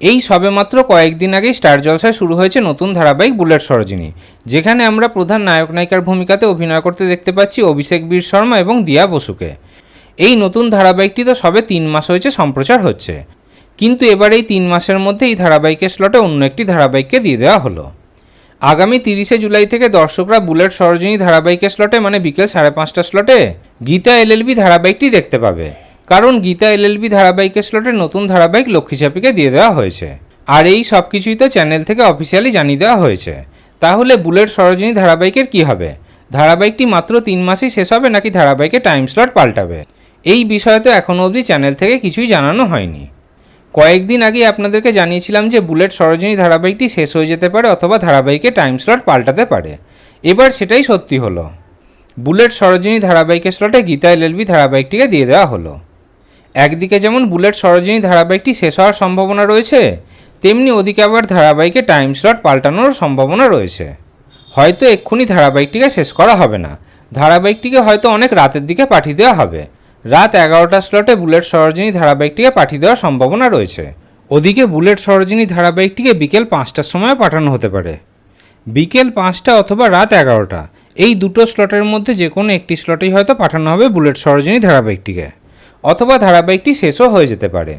এই সবেমাত্র কয়েকদিন আগেই স্টার জলসায় শুরু হয়েছে নতুন ধারাবাহিক বুলেট সরোজিনী, যেখানে আমরা প্রধান নায়ক নায়িকার ভূমিকাতে অভিনয় করতে দেখতে পাচ্ছি অভিষেক বীর শর্মা এবং দিয়া বসুকে। এই নতুন ধারাবাহিকটি তো সবে তিন মাস হয়েছে সম্প্রচার হচ্ছে। কিন্তু এবার এই তিন মাসের মধ্যে এই ধারাবাহিকের স্লটে অন্য একটি ধারাবাহিককে দিয়ে দেওয়া হলো। আগামী তিরিশে জুলাই থেকে দর্শকরা বুলেট সরোজিনী ধারাবাহিকের স্লটে মানে বিকেল সাড়ে পাঁচটা স্লটে গীতা এলএলবি ধারাবাহিকটি দেখতে পাবে। কারণ গীতা এলএলবি ধারাবাহিকের স্লটে নতুন ধারাবাহিক লক্ষ্মী চাপিকে দিয়ে দেওয়া হয়েছে। আর এই সব কিছুই তো চ্যানেল থেকে অফিসিয়ালি জানিয়ে দেওয়া হয়েছে। তাহলে বুলেট সরোজিনী ধারাবাহিকের কি হবে? ধারাবাহিকটি মাত্র তিন মাসেই শেষ হবে নাকি ধারাবাহিকের টাইম স্লট পাল্টাবে? এই বিষয়ে তো এখনও অবধি চ্যানেল থেকে কিছুই জানানো হয়নি। কয়েকদিন আগে আপনাদেরকে জানিয়েছিলাম যে বুলেট সরোজিনী ধারাবাহিকটি শেষ হয়ে যেতে পারে অথবা ধারাবাহিকে টাইম স্লট পাল্টাতে পারে। এবার সেটাই সত্যি হলো। বুলেট সরোজিনী ধারাবাহিকের স্লটে গীতা এলএলবি ধারাবাহিকটিকে দিয়ে দেওয়া হলো। একদিকে যেমন বুলেট সরোজিনী ধারাবাহিকটি শেষ হওয়ার সম্ভাবনা রয়েছে, তেমনি ওদিকে আবার ধারাবাহিকে টাইম স্লট পাল্টানোর সম্ভাবনা রয়েছে। হয়তো এক্ষুনি ধারাবাহিকটিকে শেষ করা হবে না। ধারাবাহিকটিকে হয়তো অনেক রাতের দিকে পাঠিয়ে দেওয়া হবে। রাত এগারোটা স্লটে বুলেট সরোজিনী ধারাবাহিকটিকে পাঠিয়ে দেওয়ার সম্ভাবনা রয়েছে। ওদিকে বুলেট সরোজিনী ধারাবাহিকটিকে বিকেল পাঁচটার সময় পাঠানো হতে পারে। বিকেল পাঁচটা অথবা রাত এগারোটা, এই দুটো স্লটের মধ্যে যে কোনো একটি স্লটেই হয়তো পাঠানো হবে বুলেট সরোজিনী ধারাবাহিকটিকে। অথবা ধারাবাহিকটি শেষও হয়ে যেতে পারে।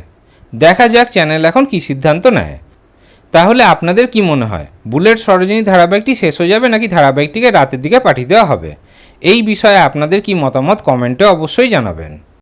দেখা যাক চ্যানেল এখন কি সিদ্ধান্ত নেয়। তাহলে আপনাদের কি মনে হয়, বুলেট সরোজিনী ধারাবাহিকটি শেষ হয়ে যাবে নাকি ধারাবাহিকটিকে রাতের দিকে পাঠিয়ে দেওয়া হবে? এই বিষয়ে আপনাদের কি মতামত কমেন্টে অবশ্যই জানাবেন।